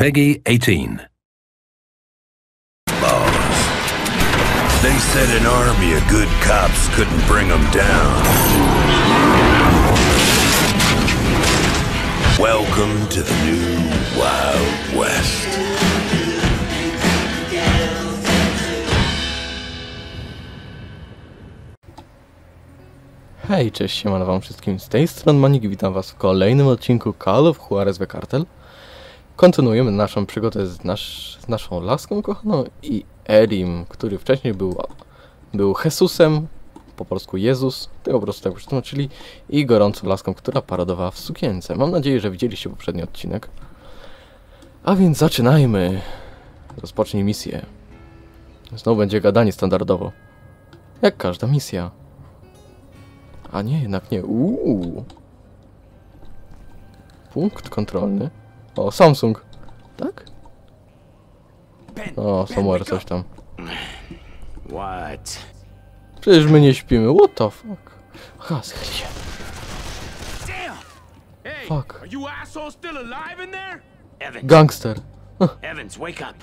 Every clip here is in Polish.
Peggy 18. They said an army of good cops couldn't bring them down. Welcome to the new Wild West. Hej, cześć, siemano wam wszystkim. Z tej strony Manik, witam was w kolejnym odcinku Call of Juarez The Cartel. Kontynuujemy naszą przygodę z, nasz, z naszą laską kochaną i Edim, który wcześniej był, był Jesusem, po polsku Jezus, tego po prostu tak przetłumaczyli, i gorącą laską, która paradowała w sukience. Mam nadzieję, że widzieliście poprzedni odcinek. A więc zaczynajmy. Rozpocznij misję. Znowu będzie gadanie standardowo. Jak każda misja. A nie, jednak nie. Uuu. Punkt kontrolny. O, Samsung. Tak? O, somewhere coś tam. What? Przecież my nie śpimy. What the fuck? Aha, schyl się. Damn! Hey, Fuck. are you assholes still alive in there? Evans, Gangster. Evans, wake up.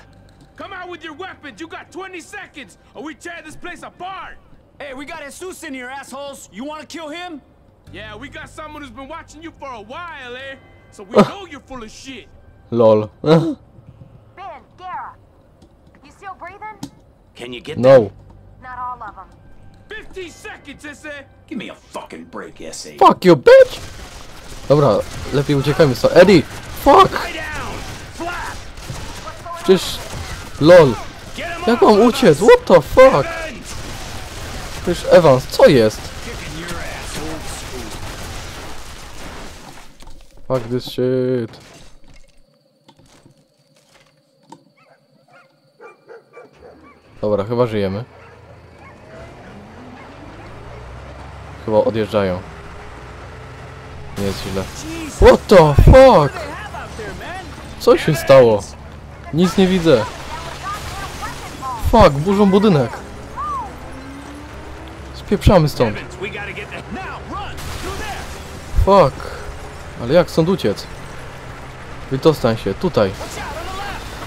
Come out with your weapons. You got 20 seconds, or we tear this place apart. Hey, we got Jesus in here, assholes. You want to kill him? Yeah, we got someone who's been watching you for a while, eh? So we know you're full of shit. Lol. Ben, Gara, you still breathing? Can you get No. Not all of them. 15 seconds, I said. Give me a fucking break, essay. Fuck you, bitch! Dobra, lepiej uciekajmy stąd. Eddie! Fuck! down? Flap! Przecież... LOL. Get him Jak mam uciec? What the fuck? Evans! Przecież Evans, co jest? Fuck this shit. Dobra, chyba żyjemy. Chyba odjeżdżają. Nie jest źle. What the fuck? Co się stało? Nic nie widzę. Fuck, burzą budynek. Spieprzamy stąd. Fuck. Ale jak stąd uciec? Wydostań się, tutaj.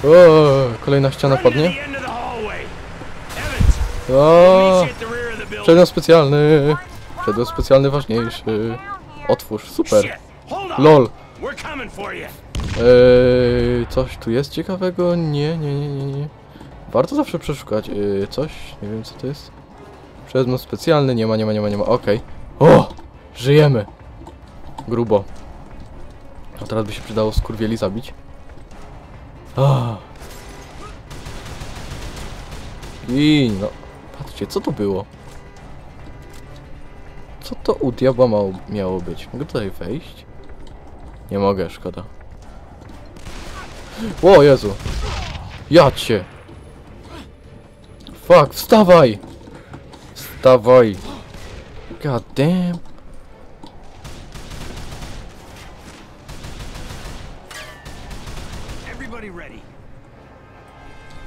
O, kolejna ściana padnie. O, przedmiot specjalny. Przedmiot specjalny ważniejszy. Otwórz, super. LOL. Eee, coś tu jest ciekawego? Nie, nie, nie, nie, nie. Warto zawsze przeszukać. Eee, coś? Nie wiem co to jest. Przedmiot specjalny, nie ma, nie ma, nie ma, nie ma. Okej. O! Żyjemy! Grubo. A teraz by się przydało skurwieli zabić. Ah. I no. Patrzcie, co to było? Co to u diabła miało być? Mogę tutaj wejść? Nie mogę, szkoda. O Jezu! Jadź się! Fuck, wstawaj! Wstawaj! God damn!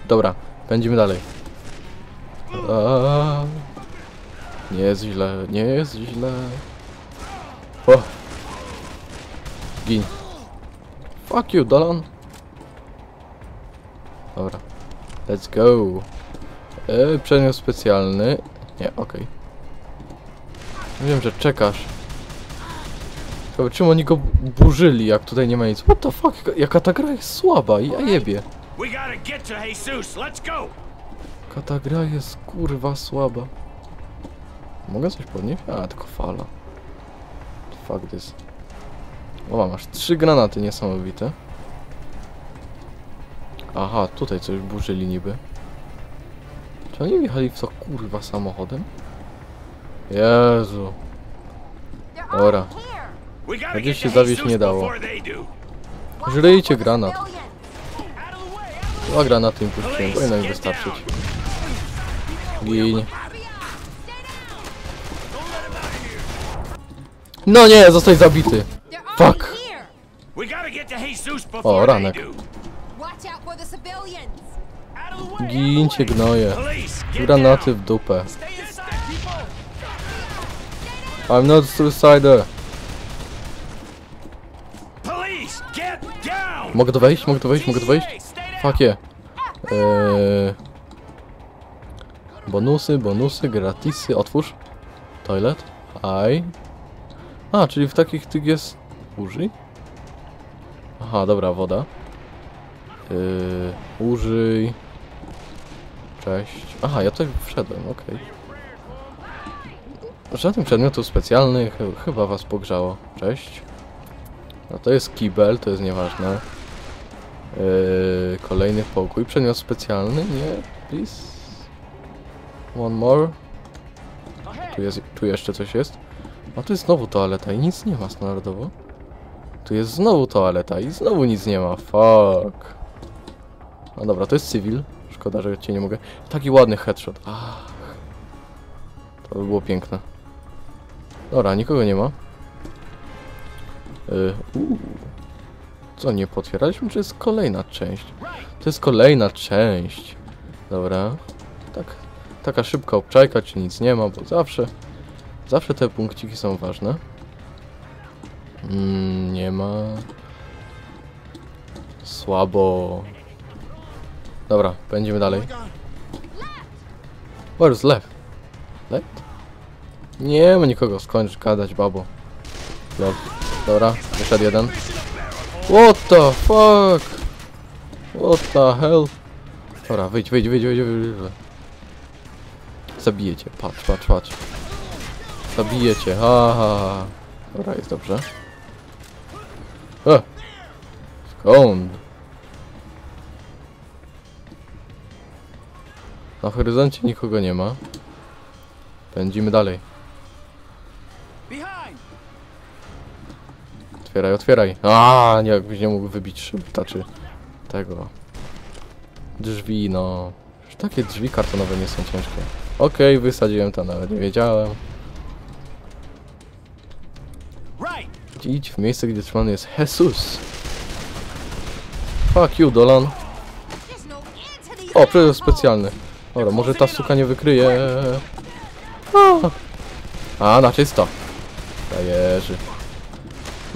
Dobra, pędzimy dalej. Nie jest źle, nie jest źle. O! Gin. Fuck you, Dolan. Dobra. Let's go. Przedmiot specjalny. Nie, okej. Wiem, że czekasz. Tylko czym oni go burzyli, jak tutaj nie ma nic? What the fuck? Jaka ta gra jest słaba, ja jebie. We gotta get to Jesus. Let's go. Jaka ta gra jest kurwa słaba. Mogę coś podnieść? A, tylko fala. Fuck this. O, masz trzy granaty niesamowite. Aha, tutaj coś burzyli niby. Czy oni wjechali w to kurwa samochodem? Jezu. Gotta Gdzieś się zawieść Jesus nie dało. Żryjcie granat. Dwa granaty im puściłem, powinno im wystarczyć. Gin. No nie, zostaj zabity. Fuck. O, ranek. Gincie gnoje. Granaty w dupę. I'm not suicider. Mogę tu wejść? Mogę tu wejść? Mogę tu wejść? Fuck yeah. Eee... Bonusy, bonusy, gratisy. Otwórz. Toilet. Aj. A, czyli w takich tych jest... Użyj? Aha, dobra, woda. Yy, użyj. Cześć. Aha, ja tutaj wszedłem, okej. Żaden przedmiotów specjalnych, ch- chyba was pogrzało. Cześć. No to jest kibel, to jest nieważne. Yy, kolejny pokój. Przedmiot specjalny? Nie, please. One more. Tu, jest, tu jeszcze coś jest. A tu jest znowu toaleta i nic nie ma standardowo. Tu jest znowu toaleta i znowu nic nie ma. Fuck. No dobra, to jest cywil. Szkoda, że cię nie mogę. Taki ładny headshot. Ach. To by było piękne. Dobra, nikogo nie ma. Yy, uu. Co, nie potwierdzaliśmy, czy jest kolejna część? To jest kolejna część. Dobra. Tak, taka szybka obczajka, czy nic nie ma, bo zawsze, zawsze te punkciki są ważne. Mm, nie ma. Słabo. Dobra, pędzimy dalej. Where's left? Left? Nie ma nikogo, skończ gadać, babo. Dobra, wyszedł jeden. What the fuck? What the hell? Dobra, wyjdź, wyjdź, wyjdź, wyjdź, wyjdź. wyjdź. Zabijecie, patrz, patrz, patrz. Zabijecie, ha, ha, ha. Dobra, jest dobrze. E! Skąd? Na horyzoncie nikogo nie ma. Pędzimy dalej. Otwieraj, otwieraj. A, nie, jakbyś nie mógł wybić szybta, czy tego. Drzwi, no. Już takie drzwi kartonowe nie są ciężkie. Okej, wysadziłem to, nawet nie wiedziałem. Idź w miejsce, gdzie trzymany jest Jesus. Fuck you, Dolan. No O, przecież specjalny. Dobra, może ta suka nie wykryje. A, A na czysto. Dajerzy.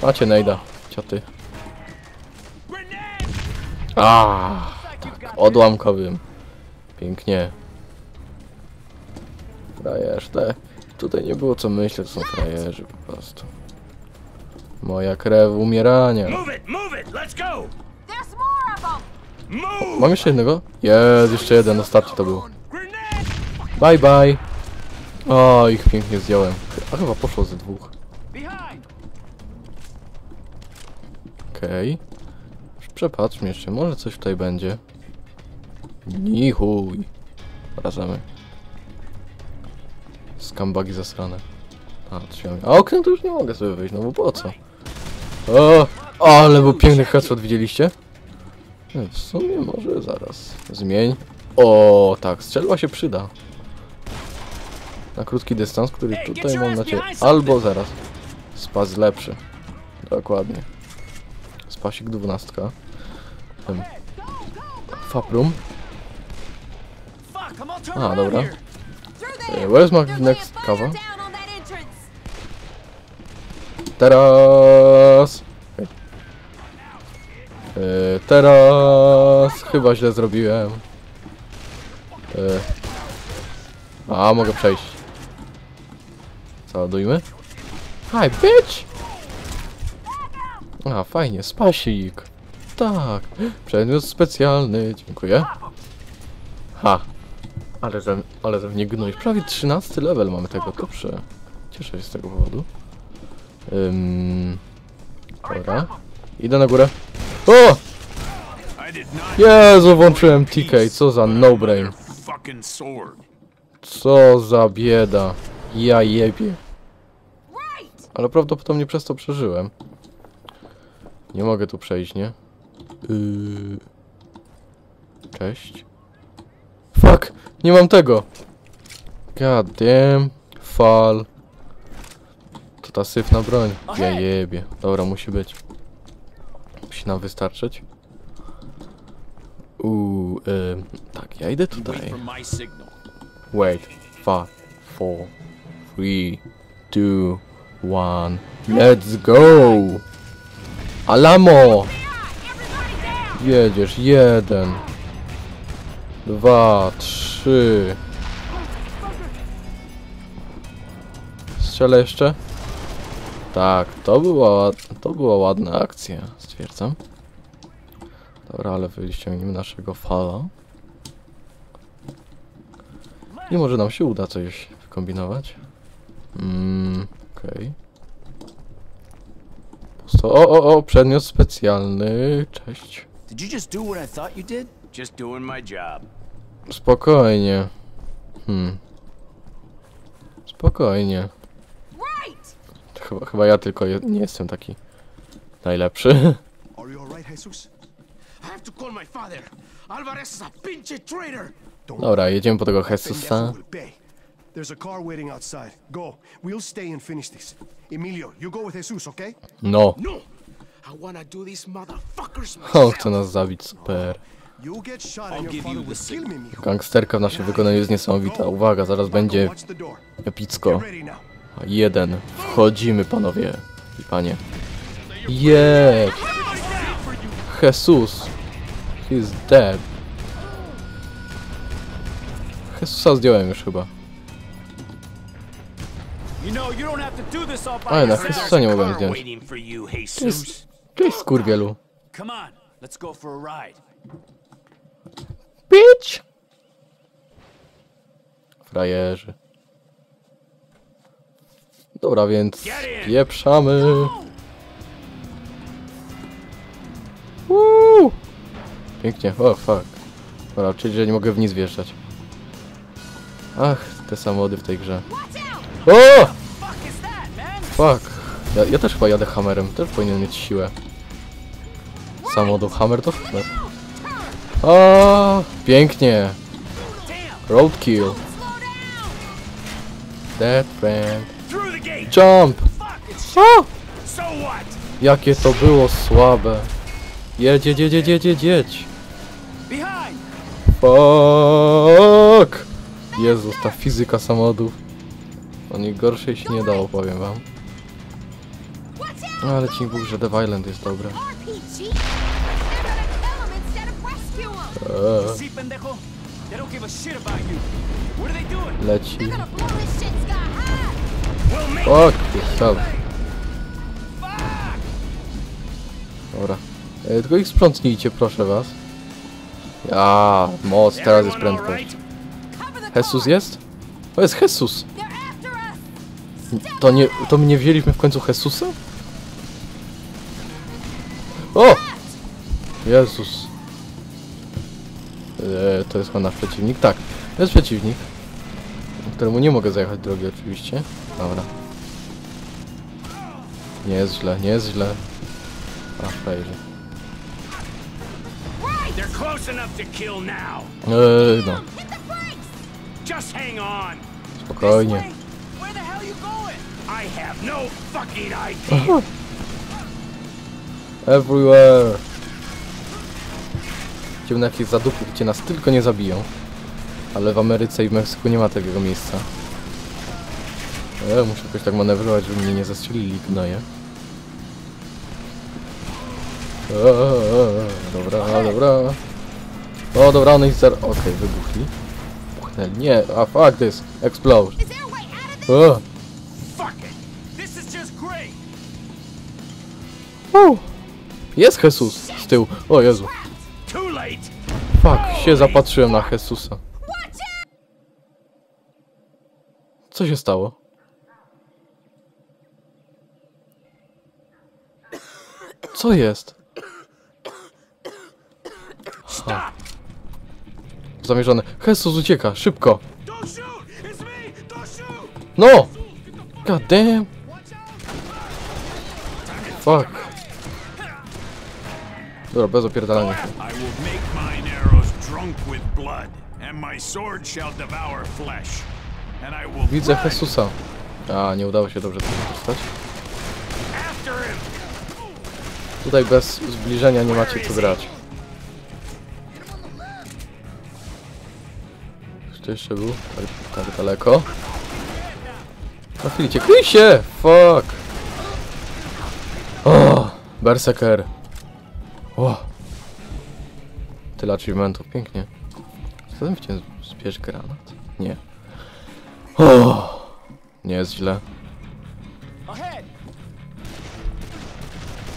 Macie nejda, cioty. A, tak, odłamkowym. Pięknie. Frajerzy, te. Tutaj nie było co myśleć, są frajerzy po prostu. Moja krew umierania. Mam jeszcze jednego? Jest, jeszcze jeden, ostatni to był. Grenade! Bye bye. O, ich pięknie zdjąłem. A chyba poszło ze dwóch. Okej. Przepatrzmy jeszcze, może coś tutaj będzie. Ni chuj. Wracamy. Skambagi zasrane. A, drzwiami. A oknem to już nie mogę sobie wyjść, no bo po co? O, ale był piękny headshot, widzieliście? Nie, W sumie może zaraz. Zmień. O, tak, strzelba się przyda. Na krótki dystans, który tutaj mam na ciebie. Albo zaraz. Spas lepszy. Dokładnie. Spasik dwunastka. Em, Faprum. A, dobra. there. where's my next entrance. Teraz. E, teraz chyba źle zrobiłem. E, a, mogę przejść. Załadujmy. Hi, bitch! A, fajnie, spasik. Tak, przedmiot specjalny, dziękuję. Ha, ale że, ale że mnie gnąć. Prawie 13 level mamy tego, dobrze. Cieszę się z tego powodu. Ym, dobra. Idę na górę. O! Jezu, włączyłem TK, co za no-brain. Co za bieda. Ja jebie. Ale prawdopodobnie przez to przeżyłem. Nie mogę tu przejść, nie? Yy... Cześć. Fuck! Nie mam tego! God damn. Fal. To ta syfna broń. Ja jebie. Dobra, musi być. Musi nam wystarczyć. Uuu, ym, tak, ja idę tutaj. Wait, five, four, three, two, one. Let's go! Alamo! Jedziesz. Jeden. Dwa, trzy. Strzelę jeszcze? Tak, to była, to była ładna akcja, stwierdzam. Dobra, ale wyciągniemy naszego fala. I może nam się uda coś wykombinować. Mm, okej. Pusto. O, o, o, przedmiot specjalny. Cześć. Did you just do what I thought you did? Just doing my job. Spokojnie. Hmm. Spokojnie. Chyba, chyba ja tylko je, nie jestem taki najlepszy. Are you alright, Jesus? I have to call my father. Alvarez is a pinche traitor. Don't Dobra, jedziemy po tego Jesusa. There's a car waiting outside. Go. We'll stay and finish this. Emilio, you go with Jesus, okay? No. No, I wanna do these motherfuckers myself. chce nas zabić, super. You'll get shot I'll and your give father you will the kill me, mijo. Gangsterka w naszym wykonaniu jest niesamowita. Uwaga, zaraz będzie epicko. Jeden. Wchodzimy, panowie i panie. Yeah! Jesus. He's dead. Jesusa zdjąłem już chyba. Ale na. Jesusa nie mogłem zdjąć. waiting for you, Jesus. Cześć, skurwielu. Come on, let's go for a ride. Bitch! Frajerzy. Dobra, więc pieprzamy. Woo! Pięknie, o fuck. Dobra, czyli że nie mogę w nic wjeżdżać. Ach, te samochody w tej grze. O! Fuck. Ja, ja też chyba jadę hammerem, też powinien mieć siłę. Samochodów hammer to super. O, pięknie. Roadkill. Dead friend. Jump! O! Jakie to było słabe. Jedź, jedź, jedź, jedź, jedź, jedź! Fuck! Jezus, ta fizyka samochodów. O niej gorszej się nie dało, powiem wam. No ale ci Bóg, że The Violent jest dobre. Doing? Leci. Fuck yourself. Dobra. E, tylko ich sprzątnijcie, proszę was. Ja, moc, teraz jest prędkość. Jesus jest? To jest Jesus. To nie, to my nie wzięliśmy w końcu Jesusa? O! Jezus. E, to jest chyba nasz przeciwnik? Tak, to jest przeciwnik. Któremu nie mogę zajechać drogi oczywiście. Dobra. Nie jest źle, nie jest źle. A, now. Eee, no, spokojnie. Where the hell you going? I have no fucking idea. Everywhere. Idziemy na jakieś zadupy, gdzie nas tylko nie zabiją. Ale w Ameryce i w Meksyku nie ma takiego miejsca. E, muszę jakoś tak manewrować, żeby mnie nie zastrzelili gnoje. E, e, e, dobra, dobra. O, dobra, one ich. Okej, wybuchli. Buchnęli. Nie, a fuck this. Explode. O, u. Jest Jesus z tyłu. O Jezu. Fuck, się zapatrzyłem na Jesusa. Co się stało? Co jest? Ha. Zamierzony. Jesus ucieka, szybko. No! God damn. Fuck. Dobra, bez opierdalania. I will make mine arrows drunk with blood, and my sword shall devour flesh. And I will Widzę Jesusa. A, nie udało się dobrze tego him. Tutaj bez zbliżenia nie macie co grać. Jeszcze był? Tak, tak daleko. Trafiliście. Kryj się! Fuck! O! Berserker. O! Tyle achievementów, pięknie. Co tam chciałem zbierz granat? Nie. O, nie jest źle.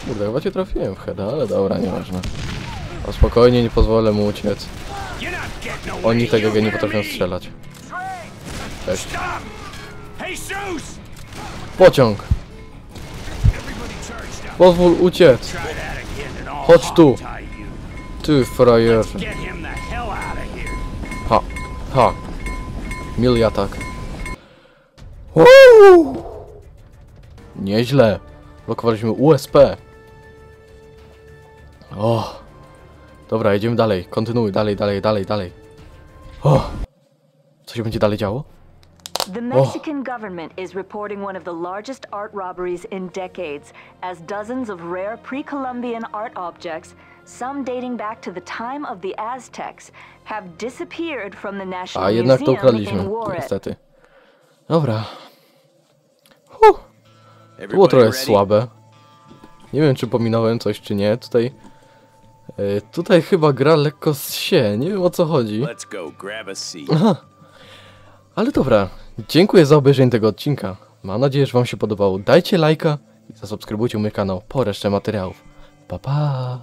Kurde, chyba cię trafiłem w heada, ale dobra, nieważne. O spokojnie, nie pozwolę mu uciec. Oni tego nie potrafią strzelać. Cześć. Pociąg! Pozwól uciec! Chodź tu. Ty frajerze. Ha, ha. Mili atak. Woo! Nieźle. Blokowaliśmy USP. O. Dobra, jedziemy dalej. Kontynuuj, dalej, dalej, dalej, dalej. O. Co się będzie dalej działo? The Mexican government is reporting one of the largest art robberies in decades, as dozens of rare pre Columbian art objects, some dating back to the time of the Aztecs, have disappeared from the National A jednak to Museum ukradliśmy, in Juarez. niestety. Dobra. Huh. To było trochę słabe. Nie wiem, czy pominąłem coś, czy nie. Tutaj... e, tutaj chyba gra lekko z się. Nie wiem, o co chodzi. Let's go, grab a seat. Aha. Ale dobra, dziękuję za obejrzenie tego odcinka. Mam nadzieję, że wam się podobało. Dajcie lajka i zasubskrybujcie mój kanał po resztę materiałów. Pa pa!